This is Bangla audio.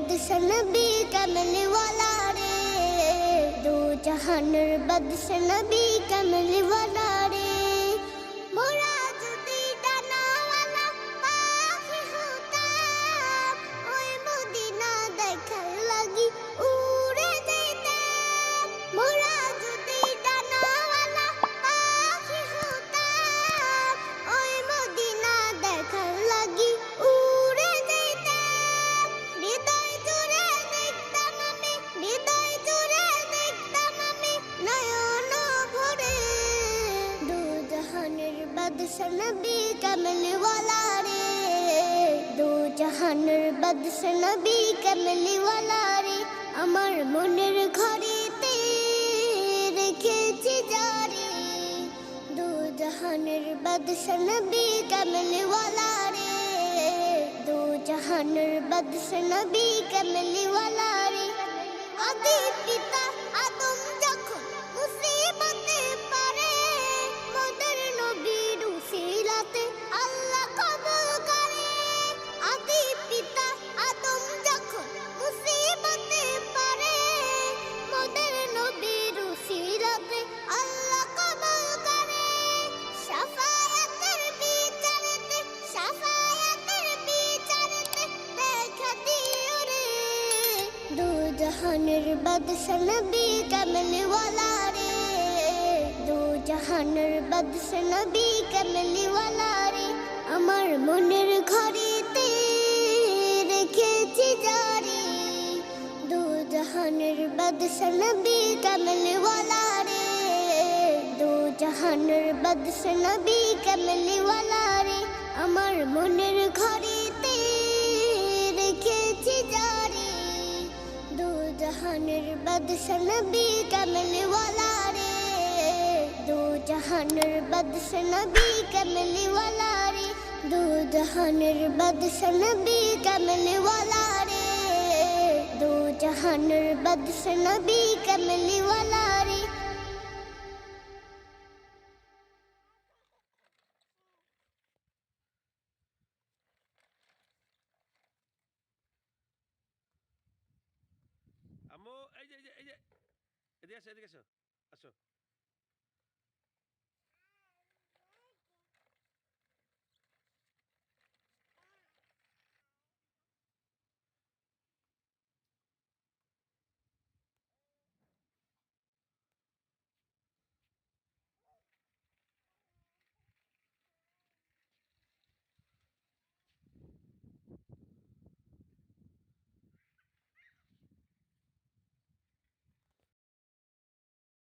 بدشن بھی کمل والا رے دو جہان بدشن بھی کمل والا বাদশা নবী কমলি ওয়ালা রে দু জাহানের বাদশা নবী কমলি ওয়ালা রে আমার মনের ঘরেতে রেখেছি জারি দু জাহানের বাদশা নবী কমলিওয়ালা রে দু জাহানের বাদশা নবী কমলিওয়ালা রে আদি জাহানের বাদশা নবী কমলি ওয়ালা রে। দু জাহানের বাদশা নবী কমলি ওয়ালা রে। আমার মনের ঘরেতে রেখেছি জারি। দু জাহানের বাদশা নবী কমলি ওয়ালা রে। দু জাহানের বাদশা নবী কমলি রে। আমার মনের ঘরেতে দু জাহানের বাদশা নবী কমলি ওয়ালা রে দু জাহানের বাদশা নবী কমলি ওয়ালা রে দু জাহানের বাদশা নবী কমলি ওয়ালা রে দু জাহানের বাদশা নবী কমলি ওয়ালা রে এদিকে আসো এদিকে আসো। আসো।